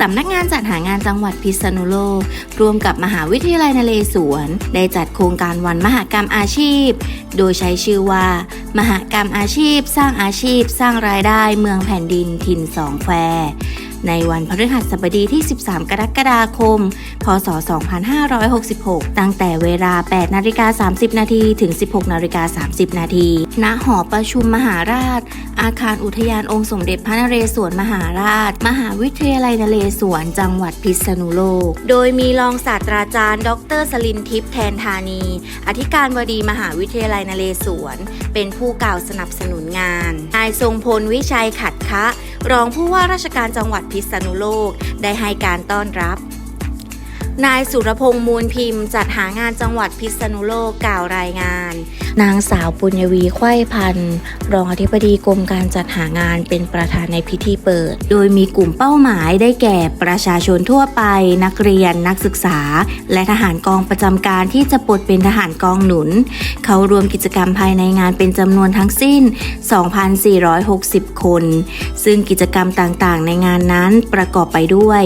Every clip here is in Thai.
สำนักงานจัดหางานจังหวัดพิษณุโลก ร่วมกับมหาวิทยาลัยนเรศวร ได้จัดโครงการวันมหกรรมอาชีพ โดยใช้ชื่อว่า มหกรรมอาชีพ สร้างอาชีพ สร้างรายได้เมืองแผ่นดินถิ่นสองแคว ในวันพฤหัสบดีที่ 13 กรกฎาคม พศ 2566 ตั้งแต่เวลา 8 นาฬิกา 30 นาทีถึง 16 นาฬิกา 30 นาทีณหอประชุมมหาราช อาคารอุทยานองค์สมเด็จพระนเรศวรมหาราช มหาวิทยาลัยนเรศวร จังหวัดพิษณุโลก โดยมีรองศาสตราจารย์ ดรสลินทิพย์แทนธานี อธิการบดีมหาวิทยาลัยนเรศวร เป็นผู้กล่าวสนับสนุนงาน นายทรงพลวิชัยขัดคะ รองผู้ว่าราชการจังหวัดพิษณุโลก ได้ให้การต้อนรับ นายสุรพงษ์มูลพิมพ์ จัดหางานจังหวัดพิษณุโลกกล่าวรายงาน นางสาวปุญญวีไข้พันธ์รองอธิบดีกรมการจัดหางานเป็นประธานในพิธีเปิด โดยมีกลุ่มเป้าหมายได้แก่ประชาชนทั่วไป นักเรียนนักศึกษา และทหารกองประจำการที่จะปลดเป็นทหารกองหนุน เขารวมกิจกรรมภายในงานเป็นจำนวนทั้งสิ้น 2,460 คน ซึ่งกิจกรรมต่างๆ ในงานนั้นประกอบไปด้วย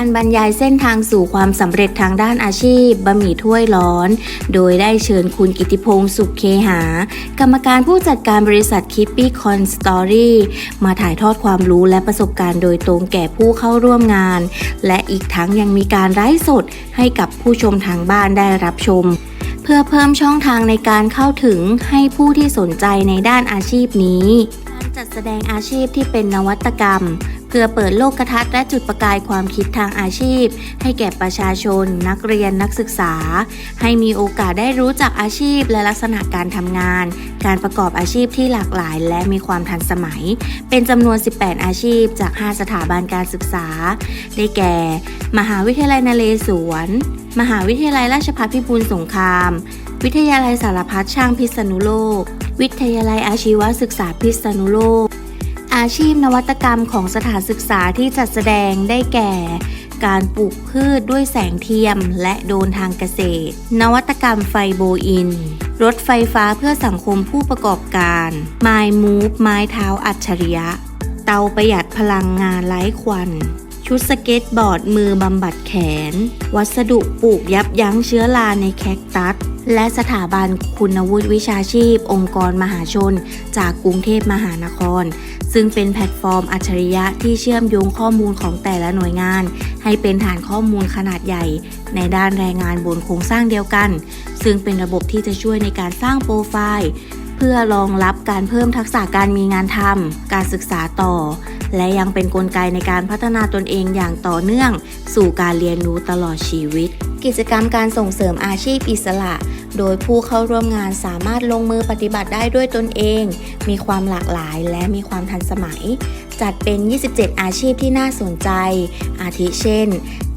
การบรรยายเส้นทางสู่ความสำเร็จทางด้านอาชีพบะหมี่ถ้วยร้อน โดยได้เชิญคุณกิติพงศ์สุขเคหา กรรมการผู้จัดการบริษัทคิปปี้คอนสตอรี่มาถ่ายทอดความรู้และประสบการณ์โดยตรงแก่ผู้เข้าร่วมงาน และอีกทั้งยังมีการไร้สดให้กับผู้ชมทางบ้านได้รับชมเพื่อเพิ่มช่องทางในการเข้าถึงให้ผู้ที่สนใจในด้านอาชีพนี้ การจัดแสดงอาชีพที่เป็นนวัตกรรม เพื่อเปิดโลกทัศน์และจุดประกายความคิดทางอาชีพ ให้แก่ประชาชน นักเรียนนักศึกษา ให้มีโอกาสได้รู้จักอาชีพและลักษณะการทำงาน การประกอบอาชีพที่หลากหลาย และมีความทันสมัย เป็นจำนวน 18 อาชีพจาก 5 สถาบันการศึกษา ได้แก่ มหาวิทยาลัยนเรศวร มหาวิทยาลัยราชภัฏพิบูลสงคราม วิทยาลัยสารพัดช่างพิษณุโลก วิทยาลัยอาชีวศึกษาพิษณุโลก อาชีพนวัตกรรมของสถานศึกษาที่จัดแสดงได้แก่ การปลูกพืชด้วยแสงเทียมและโดนทางเกษตร นวัตกรรมไฟโบอิน รถไฟฟ้าเพื่อสังคมผู้ประกอบการ ไม้มูฟไม้เท้าอัจฉริยะ เตาประหยัดพลังงานไร้ควัน ชุดสเก็ตบอร์ดมือบำบัดแขน วัสดุปลูกยับยั้งเชื้อราในแคคตัส และสถาบันคุณวุฒิวิชาชีพ องค์กรมหาชน จากกรุงเทพมหานคร ซึ่งเป็นแพลตฟอร์มอัจฉริยะที่เชื่อมโยงข้อมูลของแต่ละหน่วยงาน ให้เป็นฐานข้อมูลขนาดใหญ่ ในด้านแรงงานบนโครงสร้างเดียวกัน ซึ่งเป็นระบบที่จะช่วยในการสร้างโปรไฟล์ เพื่อรองรับการเพิ่มทักษะการมีงานทำการศึกษาต่อ และยังเป็นนกลไกในการพัฒนาตนเองอย่างต่อเนื่อง สู่การเรียนรู้ตลอดชีวิต กิจกรรมการส่งเสริมอาชีพอิสระ โดยผู้เข้าร่วมงานสามารถลงมือปฏิบัติได้ด้วยตนเอง มีความหลากหลายและมีความทันสมัย จัดเป็น 27 อาชีพที่น่าสนใจ อาทิเช่น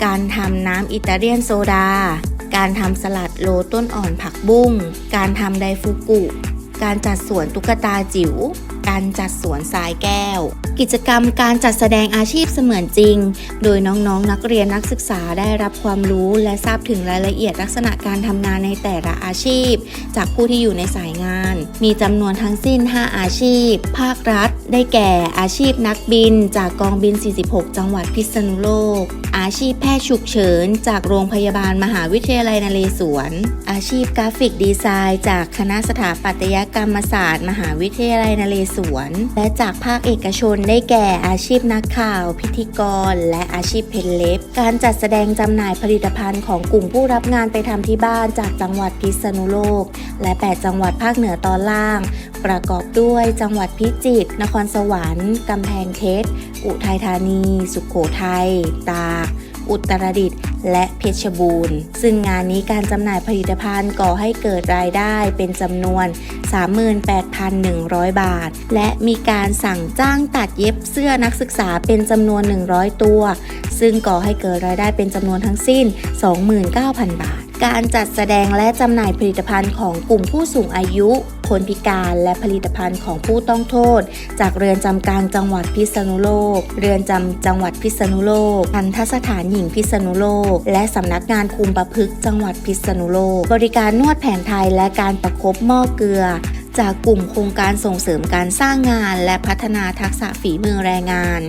การทำน้ำอิตาเลียนโซดา การทำสลัดโลต้นอ่อนผักบุ้ง การทำไดฟูกุ การจัดสวนตุ๊กตาจิ๋ว การจัดสวนทรายแก้ว กิจกรรมการจัดแสดงอาชีพเสมือนจริง โดยน้องๆนนักเรียนนักศึกษาได้รับความรู้และทราบถึงรายละเอียดลักษณะการทำงานในแต่ละอาชีพ จากผู้ที่อยู่ในสายงาน มีจำนวนทั้งสิ้น 5 อาชีพ ภาครัฐ ได้แก่อาชีพนักบิน จากกองบิน 46 จังหวัดพิษณุโลก อาชีพแพทย์ฉุกเฉิน จากโรงพยาบาลมหาวิทยาลัยนเรศวร อาชีพกราฟิกดีไซน์ จากคณะสถาปัตยกรรมศาสตร์ มหาวิทยาลัยนเรศวรและจากภาคเอกชนได้แก่อาชีพนักข่าว พิธีกร และอาชีพเพนเล็บ การจัดแสดงจำหน่ายผลิตภัณฑ์ของกลุ่มผู้รับงานไปทำที่บ้านจากจังหวัดพิษณุโลก และ 8 จังหวัดภาคเหนือตอนล่าง ประกอบด้วยจังหวัดพิจิตร นครสวรรค์ กำแพงเพชร อุทัยธานี สุขโขทัย ตาก อุตรดิตถ์และเพชรบูรณ์ ซึ่งงานนี้การจำหน่ายผลิตภัณฑ์ก่อให้เกิดรายได้เป็นจำนวน 38,100 บาท และมีการสั่งจ้างตัดเย็บเสื้อนักศึกษาเป็นจำนวน 100 ตัว ซึ่งก่อให้เกิดรายได้เป็นจำนวนทั้งสิ้น 29,000 บาท การจัดแสดงและจำหน่ายผลิตภัณฑ์ของกลุ่มผู้สูงอายุ คนพิการและผลิตภัณฑ์ของผู้ต้องโทษ จากเรือนจำกลางจังหวัดพิษณุโลก เรือนจำจังหวัดพิษณุโลกทันทสถานหญิงพิษณุโลก และสำนักงานคุมประพฤกษ์จังหวัดพิษณุโลก บริการนวดแผนไทยและการประคบหม้อเกลือ จากกลุ่มโครงการส่งเสริมการสร้างงาน และพัฒนาทักษะฝีมือแรงงาน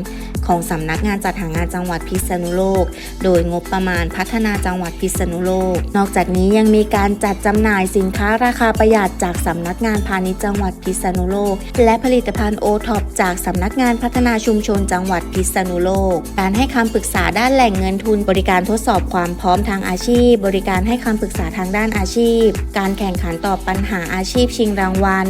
ของสำนักงานจัดหางานจังหวัดพิษณุโลก โดยงบประมาณพัฒนาจังหวัดพิษณุโลก นอกจากนี้ยังมีการจัดจำหน่ายสินค้าราคาประหยัดจากสำนักงานพาณิชย์จังหวัดพิษณุโลก และผลิตภัณฑ์โอท็อปจากสำนักงานพัฒนาชุมชนจังหวัดพิษณุโลก การให้คำปรึกษาด้านแหล่งเงินทุน บริการทดสอบความพร้อมทางอาชีพ บริการให้คำปรึกษาทางด้านอาชีพ การแข่งขันตอบปัญหาอาชีพชิงรางวัลวัน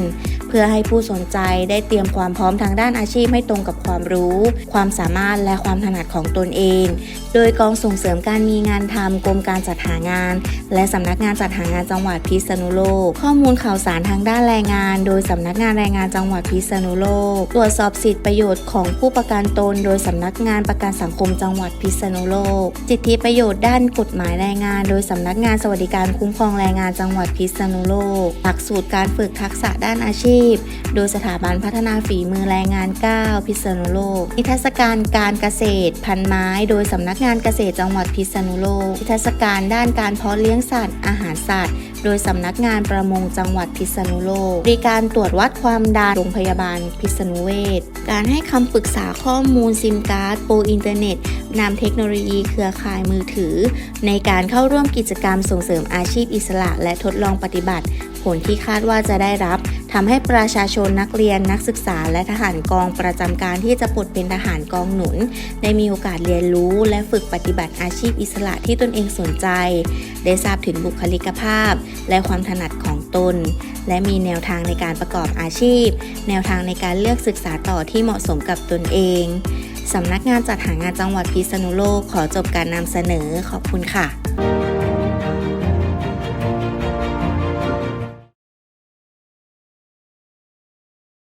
พื่อให้ผู้สนใจได้เตรียมความพร้อมทางด้านอาชีพให้ตรงกับความรู้ ความสามารถและความถนัดของตนเอง โดยกองส่งเสริมการมีงานทำกรมการจัดหางาน และสำนักงานจัดหางานจังหวัดพิษณุโลก ข้อมูลข่าวสารทางด้านแรงงาน โดยสำนักงานแรงงานจังหวัดพิษณุโลก ตรวจสอบสิทธิประโยชน์ของผู้ประกันตน โดยสำนักงานประกันสังคมจังหวัดพิษณุโลก สิทธิประโยชน์ด้านกฎหมายแรงงาน โดยสำนักงานสวัสดิการคุ้มครองแรงงานจังหวัดพิษณุโลก หลักสูตรการฝึกทักษะด้านอาชีพชีพ โดยสถาบันพัฒนาฝีมือแรงงาน 9 พิษณุโลก นิทรรศการการเกษตร พันไม้ โดยสำนักงานเกษตรจังหวัดพิษณุโลก นิทรรศการด้านการเพาะเลี้ยงสัตว์ อาหารสัตว์ โดยสำนักงานประมงจังหวัดพิษณุโลก บริการตรวจวัดความดันโรงพยาบาลพิษณุเวชการให้คำปรึกษาข้อมูลซิมการ์ดโปรอินเทอร์เน็ตนำเทคโนโลยีเครือข่ายมือถือ ในการเข้าร่วมกิจกรรมส่งเสริมอาชีพอิสระและทดลองปฏิบัติ ผลที่คาดว่าจะได้รับทำให้ประชาชนนักเรียนนักศึกษาและทหารกองประจำการที่จะปลดเป็นทหารกองหนุน ได้มีโอกาสเรียนรู้และฝึกปฏิบัติอาชีพอิสระที่ตนเองสนใจ ได้ทราบถึงบุคลิกภาพ และความถนัดของตน และมีแนวทางในการประกอบอาชีพ แนวทางในการเลือกศึกษาต่อที่เหมาะสมกับตนเองสำนักงานจัดหางานจังหวัดพิษณุโลกขอจบการนำเสนอขอบคุณค่ะ